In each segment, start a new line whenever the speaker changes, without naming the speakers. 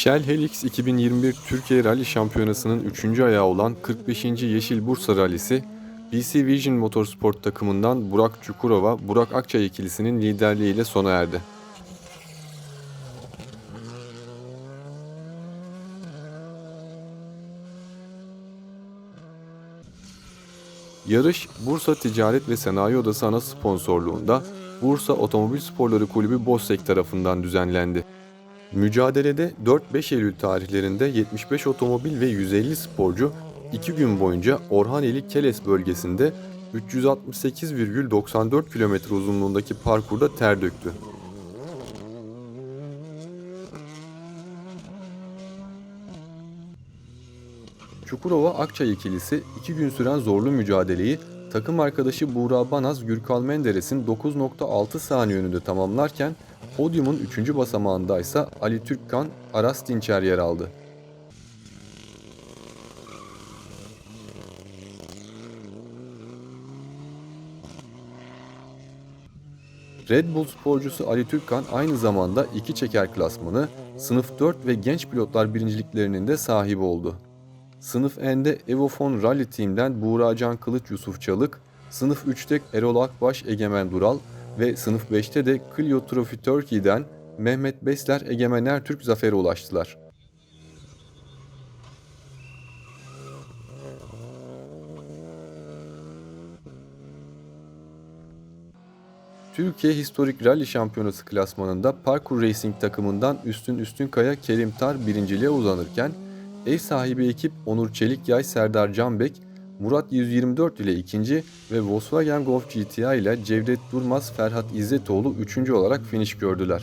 Shell Helix 2021 Türkiye Rally Şampiyonası'nın 3. ayağı olan 45. Yeşil Bursa Rallisi, BC Vision Motorsport takımından Burak Çukurova, Burak Akçay ikilisinin liderliğiyle sona erdi. Yarış Bursa Ticaret ve Sanayi Odası ana sponsorluğunda Bursa Otomobil Sporları Kulübü Bossek tarafından düzenlendi. Mücadelede 4-5 Eylül tarihlerinde 75 otomobil ve 150 sporcu 2 gün boyunca Orhaneli Keles bölgesinde 368,94 kilometre uzunluğundaki parkurda ter döktü. Çukurova Akçay ikilisi 2 gün süren zorlu mücadeleyi takım arkadaşı Buğra Banaz Gürkal Menderes'in 9.6 saniye önünde tamamlarken podyumun 3. basamağında ise Ali Türkkan, Aras Dinçer yer aldı. Red Bull sporcusu Ali Türkkan aynı zamanda iki çeker klasmanı, sınıf 4 ve genç pilotlar birinciliklerinin de sahibi oldu. Sınıf N'de Evofon Rally Team'den Buğra Can Kılıç Yusuf Çalık, sınıf 3'te Erol Akbaş Egemen Dural ve sınıf 5'te de Clio Trophy Turkey'den Mehmet Besler Egemen Ertürk zafere ulaştılar. Türkiye Historik Rally Şampiyonası klasmanında Parkur Racing takımından Üstün Üstünkaya Kerim Tar birinciliğe uzanırken ev sahibi ekip Onur Çelikyay Serdar Canbek, Murat 124 ile ikinci ve Volkswagen Golf GTI ile Cevdet Durmaz Ferhat İzzetoğlu üçüncü olarak finish gördüler.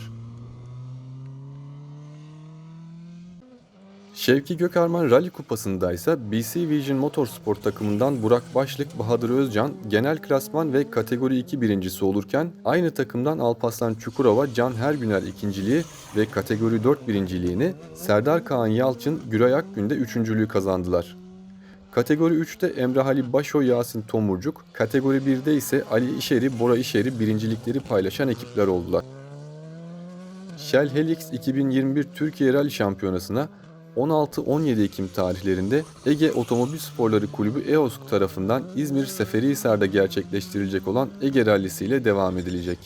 Şevki Gökarman Rally Kupası'nda ise BC Vision Motorsport takımından Burak Başlık, Bahadır Özcan genel klasman ve kategori 2 birincisi olurken aynı takımdan Alpaslan Çukurova Can Hergüner ikinciliği ve kategori 4 birinciliğini Serdar Kaan Yalçın Güray Akgün'de üçüncülüğü kazandılar. Kategori 3'te Emre Halil Başo Yasin Tomurcuk, kategori 1'de ise Ali İşeri Bora İşeri birincilikleri paylaşan ekipler oldular. Shell Helix 2021 Türkiye Rally Şampiyonası'na 16-17 Ekim tarihlerinde Ege Otomobil Sporları Kulübü EOSK tarafından İzmir Seferihisar'da gerçekleştirilecek olan Ege Rallisi ile devam edilecek.